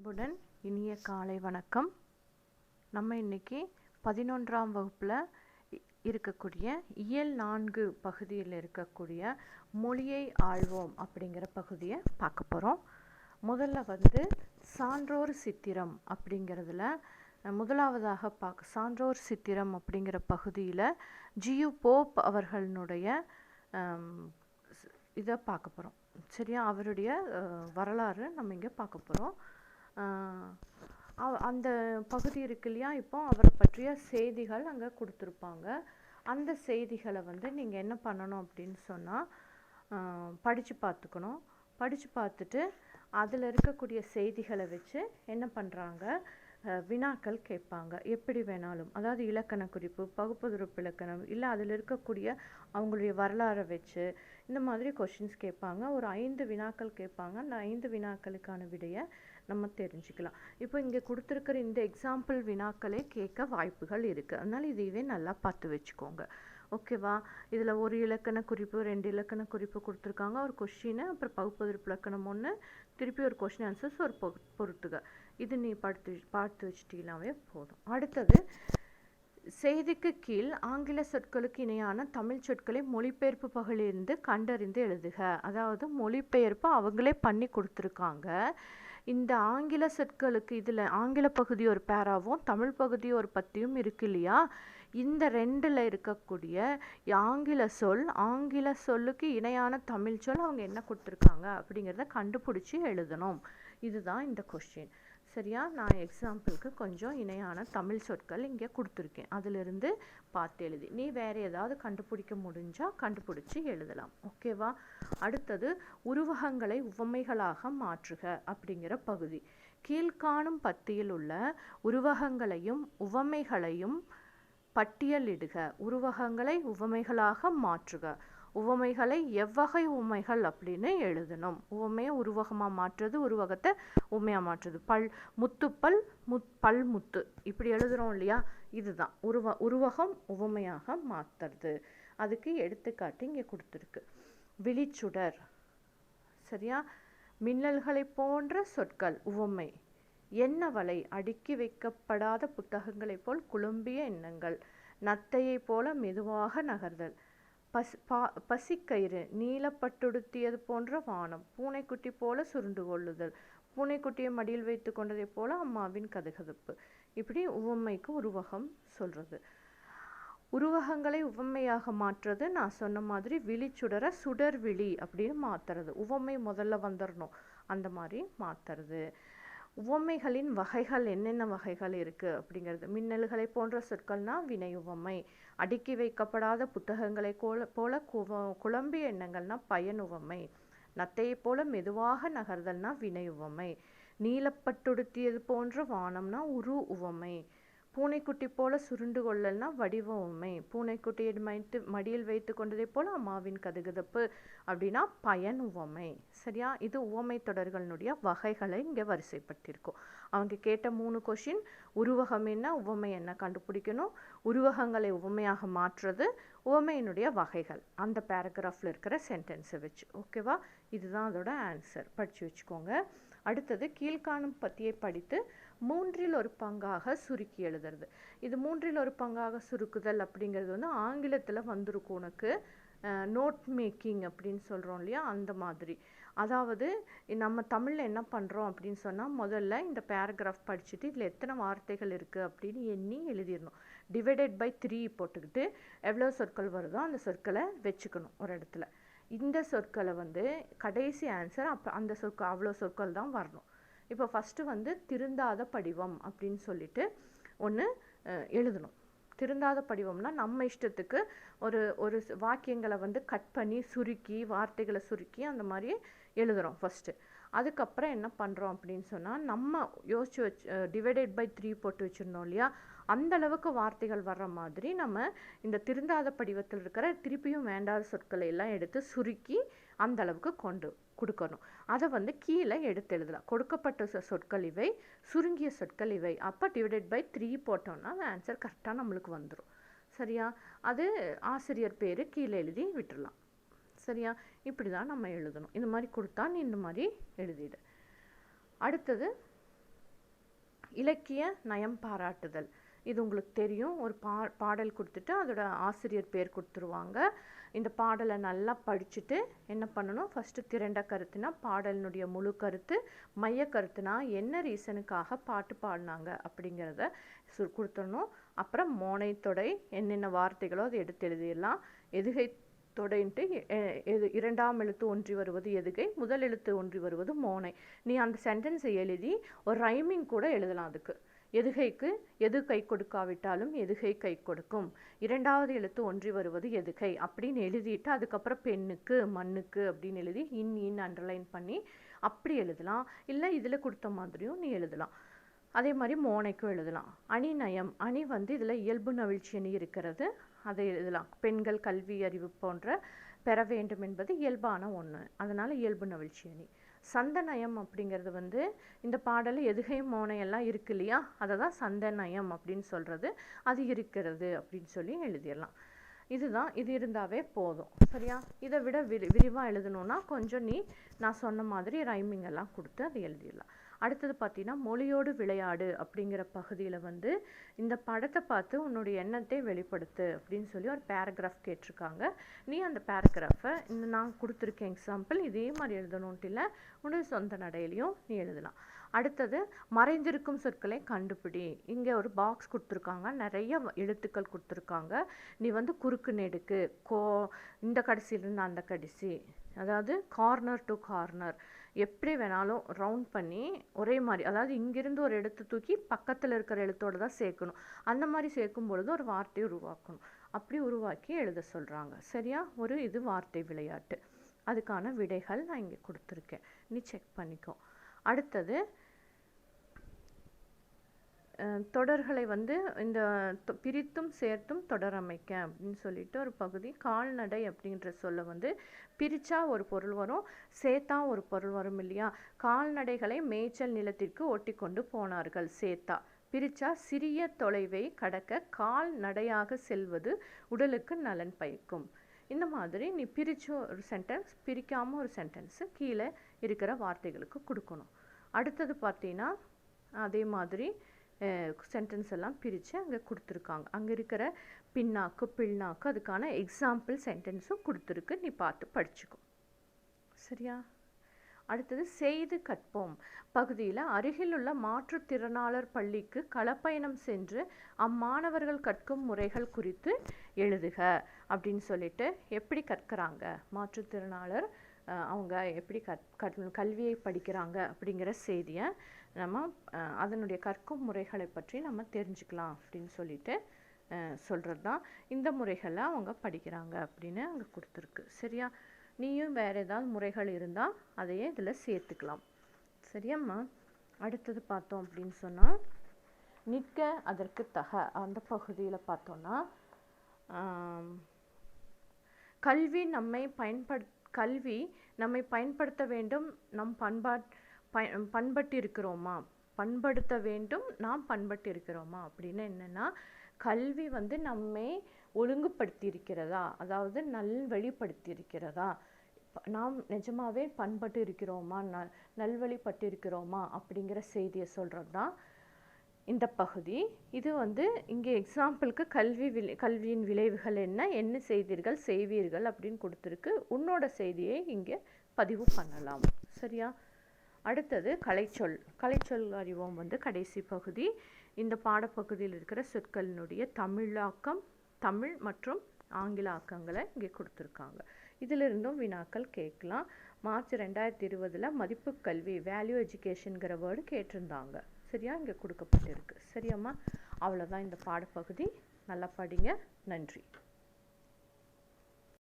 அன்புடன் இனிய காலை வணக்கம். நம்ம இன்னைக்கு பதினொன்றாம் வகுப்பில் இருக்கக்கூடிய இயல் நான்கு பகுதியில் இருக்கக்கூடிய மொழியை ஆழ்வோம் அப்படிங்கிற பகுதியை பார்க்க போகிறோம் முதல்ல வந்து சான்றோர் சித்திரம் அப்படிங்கிறதுல முதலாவதாக பார்க்க சான்றோர் சித்திரம் அப்படிங்கிற பகுதியில் ஜியு போப் அவர்களுடைய இதை பார்க்க போகிறோம் சரியா? அவருடைய வரலாறு நம்ம இங்கே பார்க்க போகிறோம் அந்த பகுதி இருக்கு இல்லையா? இப்போ அவரை பற்றிய செய்திகள் அங்கே கொடுத்துருப்பாங்க. அந்த செய்திகளை வந்து நீங்கள் என்ன பண்ணணும் அப்படின்னு சொன்னால் படித்து பார்த்துக்கணும் படித்து பார்த்துட்டு அதில் இருக்கக்கூடிய செய்திகளை வச்சு என்ன பண்ணுறாங்க வினாக்கள் கேட்பாங்க. எப்படி வேணாலும். அதாவது இலக்கண குறிப்பு பகுப்புதுறுப்பு இலக்கணம் இல்லை அதில் இருக்கக்கூடிய அவங்களுடைய வரலாறை வச்சு இந்த மாதிரி கொஷின்ஸ் கேட்பாங்க. ஒரு ஐந்து வினாக்கள் கேட்பாங்க. அந்த ஐந்து வினாக்களுக்கான விடையை நம்ம தெரிஞ்சுக்கலாம். இப்போ இங்கே கொடுத்துருக்கிற இந்த எக்ஸாம்பிள் வினாக்களே கேட்க வாய்ப்புகள் இருக்குது அதனால் இதையவே நல்லா பார்த்து வச்சுக்கோங்க. ஓகேவா இதில் ஒரு இலக்கண குறிப்பு ரெண்டு இலக்கண குறிப்பு கொடுத்துருக்காங்க. ஒரு கொஷின் அப்புறம் பகுப்பதிர்ப்பு இலக்கணம் ஒன்று திருப்பி ஒரு கொஷின் ஆன்சர்ஸ் ஒரு பொ இது நீ படுத்து பார்த்து வச்சுட்டீங்களாவே போதும். அடுத்தது செய்திக்கு கீழ் ஆங்கில சொற்களுக்கு இணையான தமிழ் சொற்களை மொழிபெயர்ப்பு பகுதியிலிருந்து கண்டறிந்து எழுதுக. அதாவது மொழிபெயர்ப்பு அவங்களே பண்ணி கொடுத்துருக்காங்க. இந்த ஆங்கில சொற்களுக்கு இதில் ஆங்கில பகுதி ஒரு பேராவும் தமிழ் பகுதி ஒரு பத்தியும் இருக்கு இல்லையா? இந்த ரெண்டில் இருக்கக்கூடிய ஆங்கில சொல் ஆங்கில சொல்லுக்கு இணையான தமிழ் சொல் அவங்க என்ன கொடுத்துருக்காங்க அப்படிங்கிறத கண்டுபிடிச்சி எழுதணும். இதுதான் இந்த கொஸ்டின் சரியா? நான் எக்ஸாம்பிளுக்கு கொஞ்சம் இணையான தமிழ் சொற்கள் இங்கே கொடுத்துருக்கேன். அதிலிருந்து பார்த்து எழுதி. நீ வேற ஏதாவது கண்டுபிடிக்க முடிஞ்சால் கண்டுபிடிச்சி எழுதலாம். ஓகேவா அடுத்தது உருவகங்களை உவமைகளாக மாற்றுக அப்படிங்கிற பகுதி. கீழ்காணும் பத்தியில் உள்ள உருவகங்களையும் உவமைகளையும் பட்டியலிடுக. உருவகங்களை உவமைகளாக மாற்றுக. உவமைகளை எவ்வகை உவமைகள் அப்படின்னு எழுதணும். உவமையை உருவகமாக மாற்றுறது உருவகத்தை உண்மையாக மாற்றுறது. பல் முத்துப்பல் முத் பல் முத்து. இப்படி எழுதுகிறோம் இல்லையா? இதுதான். உருவ உருவகம் உவமையாக மாற்றுறது அதுக்கு எடுத்துக்காட்டு இங்கே கொடுத்துருக்கு. விழிச்சுடர். சரியா? மின்னல்களை போன்ற சொற்கள் உவமை. எண்ணவலை அடுக்கி வைக்கப்படாத புத்தகங்களைப் போல் குழம்பிய எண்ணங்கள். நத்தையைப் போல மெதுவாக நகர்தல். பஸ் பா பசிக்கயிறு நீலப்பட்டுடுத்தியது போன்ற வானம் பூனைக்குட்டி போல சுருண்டு கொள்ளுதல் பூனைக்குட்டியை மடியில் வைத்து கொண்டதைப் போல அம்மாவின் கதகதப்பு. இப்படி உவமைக்கு உருவகம் சொல்றது. உருவகங்களை உவமையாக மாற்றுறது நான் சொன்ன மாதிரி விழிச்சுடர சுடர் விழி அப்படின்னு மாத்துறது. உவமை முதல்ல வந்துடணும் அந்த மாதிரி மாத்துறது. உவமைகளின் வகைகள் என்னென்ன வகைகள் இருக்குது அப்படிங்கிறது. மின்னல்களை போன்ற சொற்கள்னால் வினை உவமை. அடுக்கி வைக்கப்படாத புத்தகங்களை போல போல குழம்பிய எண்ணங்கள்னா பயன் உவமை நத்தையை போல மெதுவாக நகர்தல்னா வினை உவமை நீலப்பட்டுடுத்தியது போன்ற வானம்னா உரு உவமை பூனைக்குட்டி போல சுருண்டு கொள்ளல்னா வடிவ உவமை பூனைக்குட்டியை மைத்து மடியில் வைத்து கொண்டதை போல அம்மாவின் கதுகதப்பு அப்படின்னா பயன் உவமை. சரியா? இது உவமை தொடர்களினுடைய வகைகளை இங்கே வரிசைப்படுத்தியிருக்கோம். அவங்க கேட்ட மூணு கொஷின் உருவகம் என்ன உவமை என்ன கண்டுபிடிக்கணும்? உருவகங்களை உவமையாக மாற்றுறது உவமையினுடைய வகைகள். அந்த பேராகிராஃபில் இருக்கிற சென்டென்ஸை வச்சு. ஓகேவா இதுதான் அதோட ஆன்சர் படித்து வச்சுக்கோங்க. அடுத்தது கீழ்காணும் பற்றியை படித்து மூன்றில் ஒரு பங்காக சுருக்கி எழுதுறது. இது மூன்றில் ஒரு பங்காக சுருக்குதல் அப்படிங்கிறது வந்து ஆங்கிலத்தில் வந்திருக்கும் உனக்கு நோட் மேக்கிங் அப்படின்னு சொல்கிறோம் இல்லையா? அந்த மாதிரி. அதாவது நம்ம தமிழில் என்ன பண்ணுறோம் அப்படின்னு சொன்னால் முதல்ல இந்த பேராகிராஃப் படிச்சுட்டு இதில் எத்தனை வார்த்தைகள் இருக்குது அப்படின்னு எண்ணி எழுதிடணும். டிவைடட் பை த்ரீ போட்டுக்கிட்டு எவ்வளோ சொற்கள் வருதோ அந்த சொற்களை வச்சுக்கணும் ஒரு இடத்துல. இந்த சொற்களை வந்து கடைசி ஆன்சர் அப்போ அந்த சொற்கள் அவ்வளோ சொற்கள் தான் வரணும். இப்போ ஃபஸ்ட்டு வந்து திருந்தாத படிவம் அப்படின்னு சொல்லிட்டு ஒன்று எழுதணும். திருந்தாத படிவம்னா நம்ம இஷ்டத்துக்கு ஒரு ஒரு வாக்கியங்களை வந்து கட் பண்ணி சுருக்கி வார்த்தைகளை சுருக்கி அந்த மாதிரி எழுதுகிறோம் ஃபஸ்ட்டு அதுக்கப்புறம் என்ன பண்ணுறோம் அப்படின்னு சொன்னால் நம்ம யோசிச்சு வச்சு டிவைடட் பை த்ரீ போட்டு வச்சுருந்தோம் இல்லையா? அந்த அளவுக்கு வார்த்தைகள் வர்ற மாதிரி நம்ம இந்த திருந்தாத படிவத்தில் இருக்கிற திருப்பியும் வேண்டாத சொற்களை எல்லாம் எடுத்து சுருக்கி அந்த அளவுக்கு கொண்டு கொடுக்கணும். அதை வந்து கீழே எடுத்து எழுதலாம். கொடுக்கப்பட்ட சொற்கள் இவை சுருங்கிய சொற்கள் இவை. அப்போ டிவைடட் பை த்ரீ போட்டோம்னா ஆன்சர் கரெக்டாக நம்மளுக்கு வந்துடும் சரியா? அது ஆசிரியர் பேர் கீழே எழுதி விட்டுடலாம் சரியா? இப்படி தான் நம்ம எழுதணும். இந்த மாதிரி கொடுத்தா நீ இந்த மாதிரி எழுதிடு. அடுத்தது இலக்கிய நயம் பாராட்டுதல். இது உங்களுக்கு தெரியும். ஒரு பா பாடல் கொடுத்துட்டு அதோட ஆசிரியர் பேர் கொடுத்துருவாங்க. இந்த பாடலை நல்லா படிச்சுட்டு என்ன பண்ணணும்? ஃபஸ்ட்டு திரண்ட கருத்துனா பாடலினுடைய முழு கருத்து மைய கருத்துனா என்ன ரீசனுக்காக பாட்டு பாடினாங்க அப்படிங்கிறத சு கொடுத்துடணும். அப்புறம் மோனை தொடை என்னென்ன வார்த்தைகளோ அதை எடுத்து எழுதிடலாம். எதுகை தொடைன்ட்டு எது இரண்டாம் எழுத்து ஒன்றி வருவது எதுகை முதல் எழுத்து ஒன்றி வருவது மோனை. நீ அந்த சென்டென்ஸை எழுதி ஒரு ரைமிங் கூட எழுதலாம் அதுக்கு. எதுகைக்கு எது கை கொடுக்காவிட்டாலும் எதுகை கை கொடுக்கும். இரண்டாவது எழுத்து ஒன்றி வருவது எதுகை அப்படின்னு எழுதிட்டு அதுக்கப்புறம் பெண்ணுக்கு மண்ணுக்கு அப்படின்னு எழுதி இன் இன் அண்டர்லைன் பண்ணி அப்படி எழுதலாம். இல்லை இதில் கொடுத்த மாதிரியும் நீ எழுதலாம். அதே மாதிரி மோனைக்கும் எழுதலாம். அணி நயம். அணி வந்து இதில் இயல்பு நவிழ்ச்சி அணி இருக்கிறது. அதை எழுதலாம். பெண்கள் கல்வி அறிவு போன்ற பெற வேண்டும் என்பது இயல்பான ஒன்று அதனால் இயல்பு நவிழ்ச்சி அணி. சந்தநயம் அப்படிங்கிறது வந்து இந்த பாடல் எதுகை மோனையெல்லாம் இருக்கு இல்லையா? அதை தான் சந்தநயம் அப்படின்னு சொல்கிறது அது இருக்கிறது அப்படின்னு சொல்லி எழுதிடலாம். இதுதான் இது இருந்தாவே போதும். சரியா? இதை விட விரி விரிவாக எழுதணுன்னா கொஞ்சம் நீ நான் சொன்ன மாதிரி ரைமிங் எல்லாம் கொடுத்து அதை எழுதிடலாம். அடுத்தது பார்த்தீங்கன்னா மொழியோடு விளையாடு அப்படிங்கிற பகுதியில் வந்து இந்த படத்தை பார்த்து உன்னுடைய எண்ணத்தை வெளிப்படுத்து அப்படின்னு சொல்லி ஒரு பேராகிராஃப் கேட்டிருக்காங்க. நீ அந்த பேராகிராஃபை இந்த நான் கொடுத்துருக்கேன் எக்ஸாம்பிள் இதே மாதிரி எழுதணுன்ட்டு இல்லை உன்னுடைய சொந்த நடையிலையும் நீ எழுதலாம். அடுத்தது மறைந்திருக்கும் சொற்களை கண்டுபிடி. இங்கே ஒரு பாக்ஸ் கொடுத்துருக்காங்க. நிறைய எழுத்துக்கள் கொடுத்துருக்காங்க. நீ வந்து குறுக்கு நெடுக்கு கோ இந்த கடைசியிலேருந்து அந்த கடைசி. அதாவது கார்னர் டு கார்னர் எப்படி வேணாலும் ரவுண்ட் பண்ணி ஒரே மாதிரி அதாவது இங்கிருந்து ஒரு எழுத்து தூக்கி பக்கத்தில் இருக்கிற எழுத்தோடு தான் சேர்க்கணும். அந்த மாதிரி சேர்க்கும் பொழுது ஒரு வார்த்தையை உருவாக்கணும். அப்படி உருவாக்கி எழுத சொல்கிறாங்க சரியா? ஒரு இது வார்த்தை விளையாட்டு. அதுக்கான விடைகள் நான் இங்கே கொடுத்துருக்கேன். நீ செக் பண்ணிக்கோ. அடுத்தது தொடர்களை வந்து இந்த பிரித்தும் சேர்த்தும் தொடரமைக்க அப்படின்னு சொல்லிட்டு ஒரு பகுதி. கால்நடை அப்படின்ற சொல்ல வந்து பிரித்தா ஒரு பொருள் வரும் சேத்தா ஒரு பொருள் வரும் இல்லையா? கால்நடைகளை மேய்ச்சல் நிலத்திற்கு ஒட்டி கொண்டு போனார்கள் சேத்தா. பிரிச்சா சிறிய தொலைவை கடக்க கால் நடையாக செல்வது உடலுக்கு நலன் பயக்கும். இந்த மாதிரி நீ பிரித்து ஒரு சென்டென்ஸ் பிரிக்காமல் ஒரு சென்டென்ஸு கீழே இருக்கிற வார்த்தைகளுக்கு கொடுக்கணும். அடுத்தது பார்த்தீங்கன்னா அதே மாதிரி சென்டென்ஸ் எல்லாம் பிரித்து அங்கே கொடுத்துருக்காங்க. அங்கே இருக்கிற பின்னாக்கு பின்னாக்கு அதுக்கான எக்ஸாம்பிள் சென்டென்ஸும் கொடுத்துருக்கு. நீ பார்த்து படிச்சுக்கோ. சரியா? அடுத்தது செய்து கற்போம். பகுதியில் அருகிலுள்ள மாற்றுத்திறனாளர் பள்ளிக்கு களப்பயணம் சென்று அம்மாணவர்கள் கற்கும் முறைகள் குறித்து எழுதுக அப்படின்னு சொல்லிட்டு எப்படி கற்கிறாங்க? மாற்றுத்திறனாளர் அவங்க எப்படி கற் கல்வியை படிக்கிறாங்க அப்படிங்கிற செய்தியை நம்ம அதனுடைய கற்கும் முறைகளை பற்றி நம்ம தெரிஞ்சுக்கலாம் அப்படின்னு சொல்லிட்டு சொல்கிறது தான் இந்த முறைகளை அவங்க படிக்கிறாங்க அப்படின்னு அங்கே கொடுத்துருக்கு. சரியா? நீயும் வேறு ஏதாவது முறைகள் இருந்தால் அதையே இதில் சேர்த்துக்கலாம். சரியாம்மா? அடுத்தது பார்த்தோம் அப்படின்னு சொன்னால் நிற்க அதற்கு தக. அந்த பகுதியில் பார்த்தோன்னா கல்வி நம்மை பயன்படு கல்வி நம்மை பயன்படுத்த வேண்டும். நம் பண்பாட் ப பண்பட்டு பண்படுத்த வேண்டும். நாம் பண்பட்டிருக்கிறோமா? அப்படின்னு என்னென்னா கல்வி வந்து நம்மை ஒழுங்குபடுத்தியிருக்கிறதா? அதாவது நல் இருக்கிறதா நாம் நிஜமாவே பண்பட்டு இருக்கிறோமா? ந நல்வழிப்பட்டு இருக்கிறோமா அப்படிங்கிற செய்தியை சொல்கிறது தான் இந்த பகுதி. இது வந்து இங்கே எக்ஸாம்பிளுக்கு கல்வி விளை கல்வியின் விளைவுகள் என்ன என்ன செய்தீர்கள் செய்வீர்கள் அப்படின்னு கொடுத்துருக்கு. உன்னோட செய்தியை இங்கே பதிவு பண்ணலாம். சரியா? அடுத்தது கலைச்சொல். கலைச்சொல் அறிவோம் வந்து கடைசி பகுதி. இந்த பாடப்பகுதியில் இருக்கிற சொற்களினுடைய தமிழாக்கம் தமிழ் மற்றும் ஆங்கில ஆக்கங்களை இங்கே கொடுத்துருக்காங்க. இதிலிருந்தும் வினாக்கள் கேட்கலாம். மார்ச் ரெண்டாயிரத்தி இருபதில் மதிப்பு கல்வி வேல்யூ எஜுகேஷனுங்கிற வேர்டு கேட்டிருந்தாங்க. சரியா இங்கே கொடுக்கப்பட்டிருக்கு. சரியாம்மா? அவ்வளோதான் இந்த பாடப்பகுதி. நல்லா படிங்க. நன்றி.